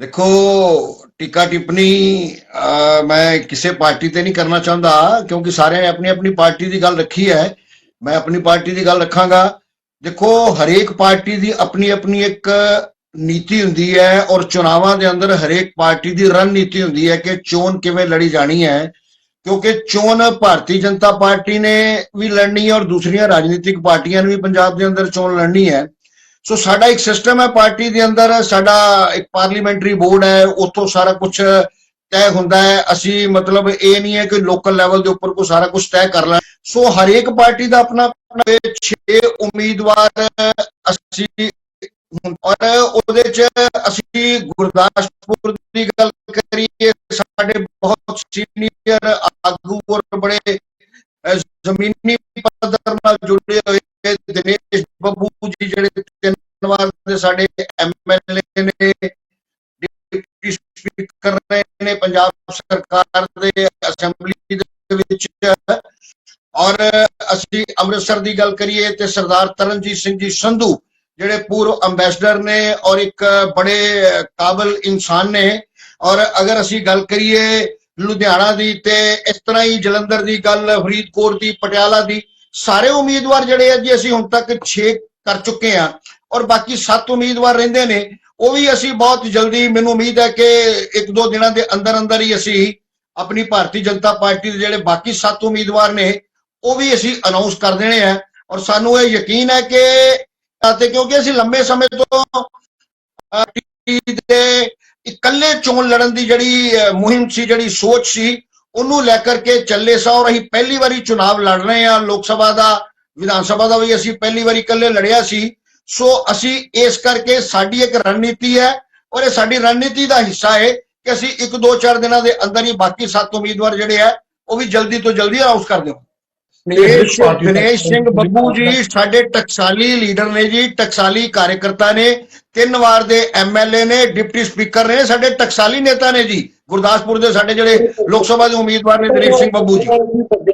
ਦੇਖੋ, ਟਿੱਕਾ ਟਿੱਪਣੀ ਮੈਂ ਕਿਸੇ ਪਾਰਟੀ ਤੇ ਨਹੀਂ ਕਰਨਾ ਚਾਹੁੰਦਾ, ਕਿਉਂਕਿ ਸਾਰਿਆਂ ਨੇ ਆਪਣੀ ਆਪਣੀ ਪਾਰਟੀ ਦੀ ਗੱਲ ਰੱਖੀ ਹੈ। ਮੈਂ ਆਪਣੀ ਪਾਰਟੀ ਦੀ ਗੱਲ ਰੱਖਾਂਗਾ। ਦੇਖੋ, ਹਰੇਕ ਪਾਰਟੀ ਦੀ ਆਪਣੀ ਆਪਣੀ ਇੱਕ ਨੀਤੀ ਹੁੰਦੀ ਹੈ ਔਰ ਚੁਣਾਵਾਂ ਦੇ ਅੰਦਰ ਹਰੇਕ ਪਾਰਟੀ ਦੀ ਰਣਨੀਤੀ ਹੁੰਦੀ ਹੈ ਕਿ ਚੋਣ ਕਿਵੇਂ ਲੜੀ ਜਾਣੀ ਹੈ। ਕਿਉਂਕਿ ਚੋਣ ਭਾਰਤੀ ਜਨਤਾ ਪਾਰਟੀ ਨੇ ਵੀ ਲੜਨੀ ਹੈ ਔਰ ਦੂਸਰੀਆਂ ਰਾਜਨੀਤਿਕ ਪਾਰਟੀਆਂ ਨੇ ਵੀ ਪੰਜਾਬ ਦੇ ਅੰਦਰ ਚੋਣ ਲੜਨੀ ਹੈ। ਸੋ ਸਾਡਾ ਇੱਕ ਸਿਸਟਮ ਹੈ, ਪਾਰਟੀ ਦੇ ਅੰਦਰ ਸਾਡਾ ਇੱਕ ਪਾਰਲੀਮੈਂਟਰੀ ਬੋਰਡ ਹੈ, ਉੱਥੋਂ ਸਾਰਾ ਕੁਝ ਤੈਅ ਹੁੰਦਾ ਹੈ। ਅਸੀਂ ਮਤਲਬ ਇਹ ਨਹੀਂ ਹੈ ਕਿ ਲੋਕਲ ਲੈਵਲ ਦੇ ਉੱਪਰ ਕੋ ਸਾਰਾ ਕੁਝ ਤੈਅ ਕਰ ਲੈ। ਸੋ ਹਰੇਕ ਪਾਰਟੀ ਦਾ ਆਪਣਾ ਆਪਣਾ 6 ਉਮੀਦਵਾਰ ਅਸੀਂ ਔਰ ਉਹਦੇ ਚ ਅਸੀਂ ਗੁਰਦਾਸਪੁਰ ਦੀ ਗੱਲ ਕਰੀਏ, ਸਾਡੇ ਬਹੁਤ ਸੀਨੀਅਰ ਆਗੂ ਔਰ ਬੜੇ ਜ਼ਮੀਨੀ ਪੱਧਰ ਨਾਲ ਜੁੜੇ ਹੋਏ ਦਿਨੇਸ਼ ਬੱਬੂ ਜੀ ਜਿਹੜੇ ਤਿੰਨ ਵਾਰ ਦੇ ਸਾਡੇ ਐਮਐਲਏ ਨੇ, ਡਿਪਟੀ ਸਪੀਕਰ ਰਹੇ ਨੇ ਪੰਜਾਬ ਸਰਕਾਰ ਦੇ ਅਸੈਂਬਲੀ ਦੇ ਵਿੱਚ। ਔਰ ਅਸੀਂ ਅੰਮ੍ਰਿਤਸਰ ਦੀ ਗੱਲ ਕਰੀਏ ਤੇ ਸਰਦਾਰ ਤਰਨਜੀਤ ਸਿੰਘ ਜੀ ਸੰਧੂ, ਜਿਹੜੇ ਪੂਰਵ ਅੰਬੈਸਡਰ ਨੇ ਔਰ ਇੱਕ ਬੜੇ ਕਾਬਲ ਇਨਸਾਨ ਨੇ। ਔਰ ਅਗਰ ਅਸੀਂ ਗੱਲ ਕਰੀਏ ਲੁਧਿਆਣਾ ਦੀ ਤੇ ਇਸ ਤਰ੍ਹਾਂ ਹੀ ਜਲੰਧਰ ਦੀ ਗੱਲ, ਫਰੀਦਕੋਟ ਦੀ, ਪਟਿਆਲਾ ਦੀ, ਸਾਰੇ ਉਮੀਦਵਾਰ ਜਿਹੜੇ ਆ ਜੀ, ਅਸੀਂ ਹੁਣ ਤੱਕ 6 ਕਰ ਚੁੱਕੇ ਆ ਔਰ ਬਾਕੀ 7 ਉਮੀਦਵਾਰ ਰਹਿੰਦੇ ਨੇ, ਉਹ ਵੀ ਅਸੀਂ ਬਹੁਤ ਜਲਦੀ, ਮੈਨੂੰ ਉਮੀਦ ਹੈ ਕਿ ਇੱਕ ਦੋ ਦਿਨਾਂ ਦੇ ਅੰਦਰ ਅੰਦਰ ਹੀ ਅਸੀਂ ਆਪਣੀ ਭਾਰਤੀ ਜਨਤਾ ਪਾਰਟੀ ਦੇ ਜਿਹੜੇ ਬਾਕੀ 7 ਉਮੀਦਵਾਰ ਨੇ, ਉਹ ਵੀ ਅਸੀਂ ਅਨਾਉਂਸ ਕਰ ਦੇਣੇ ਆ। ਔਰ ਸਾਨੂੰ ਇਹ ਯਕੀਨ ਹੈ ਕਿ, ਅਤੇ ਕਿਉਂਕਿ ਅਸੀਂ ਲੰਬੇ ਸਮੇਂ ਤੋਂ ਦੇ ਇਕੱਲੇ ਚੋਣ ਲੜਨ ਦੀ ਜਿਹੜੀ ਮੁਹਿੰਮ ਸੀ, ਜਿਹੜੀ ਸੋਚ ਸੀ, ਉਹਨੂੰ ਲੈ ਕਰਕੇ ਚੱਲੇ ਸਾਂ। ਔਰ ਅਸੀਂ ਪਹਿਲੀ ਵਾਰੀ ਚੁਣਾਵ ਲੜ ਰਹੇ ਹਾਂ ਲੋਕ ਸਭਾ ਦਾ। ਵਿਧਾਨ ਸਭਾ ਦਾ ਵੀ ਅਸੀਂ ਪਹਿਲੀ ਵਾਰੀ ਇਕੱਲੇ ਲੜਿਆ ਸੀ। ਸੋ ਅਸੀਂ ਇਸ ਕਰਕੇ ਸਾਡੀ ਇੱਕ ਰਣਨੀਤੀ ਹੈ ਔਰ ਇਹ ਸਾਡੀ ਰਣਨੀਤੀ ਦਾ ਹਿੱਸਾ ਹੈ ਕਿ ਅਸੀਂ ਇੱਕ ਦੋ ਚਾਰ ਦਿਨਾਂ ਦੇ ਅੰਦਰ ਹੀ ਬਾਕੀ ਸੱਤ ਉਮੀਦਵਾਰ ਜਿਹੜੇ ਆ ਉਹ ਵੀ ਜਲਦੀ ਤੋਂ ਜਲਦੀ ਅਨਾਉਂਸ ਕਰ ਦਿਓ ਦਿਨੇਸ਼ ਸਿੰਘ ਬੱਬੂ ਜੀ ਸਾਡੇ ਟਕਸਾਲੀ ਲੀਡਰ ਨੇ ਜੀ ਟਕਸਾਲੀ ਕਾਰਜਕਰਤਾ ਨੇ ਤਿੰਨ ਵਾਰ ਦੇ ਐਮਐਲਏ ਨੇ ਡਿਪਟੀ ਸਪੀਕਰ ਨੇ ਸਾਡੇ ਟਕਸਾਲੀ ਨੇਤਾ ਨੇ ਜੀ ਗੁਰਦਾਸਪੁਰ ਦੇ ਸਾਡੇ ਜਿਹੜੇ ਲੋਕ ਸਭਾ ਦੇ ਉਮੀਦਵਾਰ ਨੇ ਦਿਨੇਸ਼ ਸਿੰਘ ਬੱਬੂ ਜੀ।